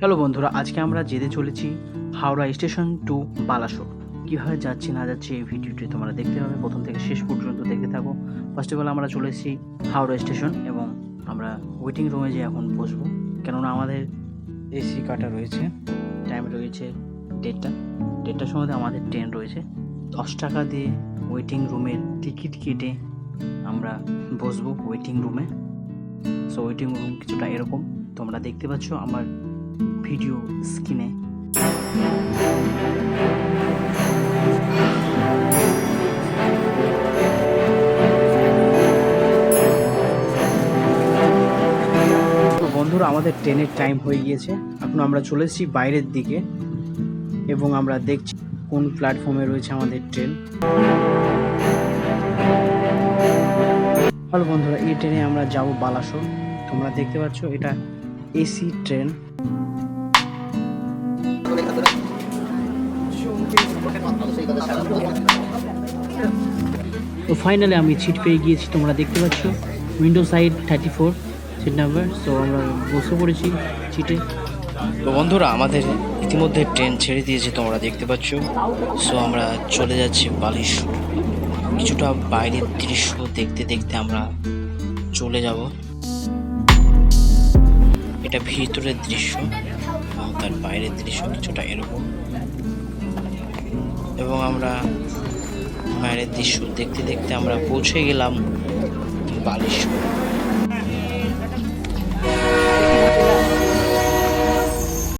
Hello বন্ধুরা, আজকে আমরা যেতে চলেছি হাওড়া স্টেশন টু বালাসোর। কীভাবে যাচ্ছি, না যাচ্ছি এই ভিডিওটি তোমরা দেখতে পাবে। প্রথম থেকে শেষ পর্যন্ত দেখতে থাকো। ফার্স্ট অফ অল আমরা চলে এসেছি হাওড়া স্টেশন এবং আমরা ওয়েটিং রুমে যে এখন বসবো। কেননা আমাদের এসি কাটা রয়েছে টাইম রয়েছে দেড়টা। দেড়টার সময় আমাদের ট্রেন রয়েছে। দশ টাকা দিয়ে ওয়েটিং রুমের টিকিট কেটে আমরা বসবো ওয়েটিং রুমে সো ওয়েটিং রুম কিছুটা এরকম। তোমরা দেখতে পাচ্ছ আমার ভিডিও স্ক্রিনে বন্ধুরা, আমাদের ট্রেনের টাইম হয়ে গিয়েছে। এখন আমরা চলে এসেছি বাইরের দিকে এবং আমরা দেখছি কোন প্ল্যাটফর্মে রয়েছে আমাদের ট্রেন হ্যালো বন্ধুরা, এই ট্রেনে আমরা যাব বালাসোর। তোমরা দেখতে পাচ্ছ, এটা এসি ট্রেন তো ফাইনালি আমি সিট পেয়ে গিয়েছি, তোমরা দেখতে পাচ্ছ। Window side thirty four seat number so আমরা বসে পড়েছি সিটে তো বন্ধুরা, আমাদের ইতিমধ্যে ট্রেন ছেড়ে দিয়েছে, তোমরা দেখতে পাচ্ছ। সো আমরা চলে যাচ্ছি বালিশ কিছুটা বাইরের দৃশ্য দেখতে দেখতে আমরা চলে যাব। এটা ভিতরের দৃশ্য, এবং তার বাইরের দৃশ্য কিছুটা এরকম। এবং আমরা বাইরের দৃশ্য দেখতে দেখতে আমরা পৌঁছে গেলাম বালিশোর